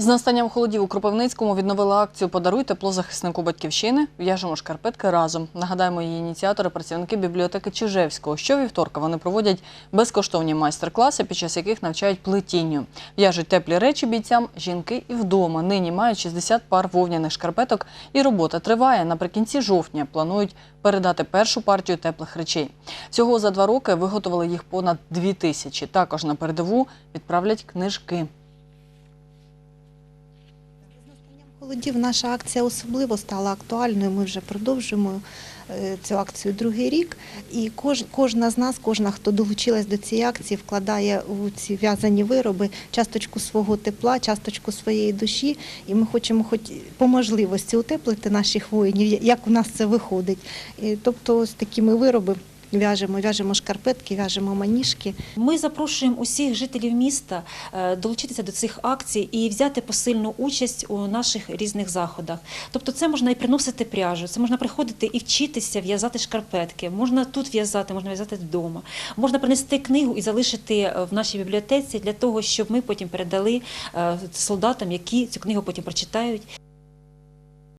З настанням холодів у Кропивницькому відновили акцію Подаруй тепло захиснику батьківщини. В'яжемо шкарпетки разом. Нагадаємо, її ініціатори працівники бібліотеки Чижевського. Щовівторка вони проводять безкоштовні майстер-класи, під час яких навчають плетінню. В'яжуть теплі речі бійцям жінки і вдома. Нині мають 60 пар вовняних шкарпеток, і робота триває. Наприкінці жовтня планують передати першу партію теплих речей. Всього за два роки виготовили їх понад дві тисячі. Також на передову відправлять книжки. З наша акція особливо стала актуальною. Ми вже продовжуємо е, цю акцію другий рік. І кож, кожна з нас, кожна, хто долучилась до цієї акції, вкладає у ці в'язані вироби часточку свого тепла, часточку своєї душі. І ми хочемо, хоч по можливості, утеплити наших воїнів, як у нас це виходить. Тобто, ось такими вироби в'яжемо, в'яжемо шкарпетки, в'яжемо маніжки. Ми запрошуємо усіх жителів міста е, долучитися до цих акцій і взяти посильну участь у наших різних заходах. Тобто, це можна і приносити пряжу, це можна приходити і вчитися в'язати шкарпетки. Можна тут в'язати, можна в'язати вдома. Можна принести книгу і залишити е, в нашій бібліотеці для того, щоб ми потім передали е, солдатам, які цю книгу потім прочитають.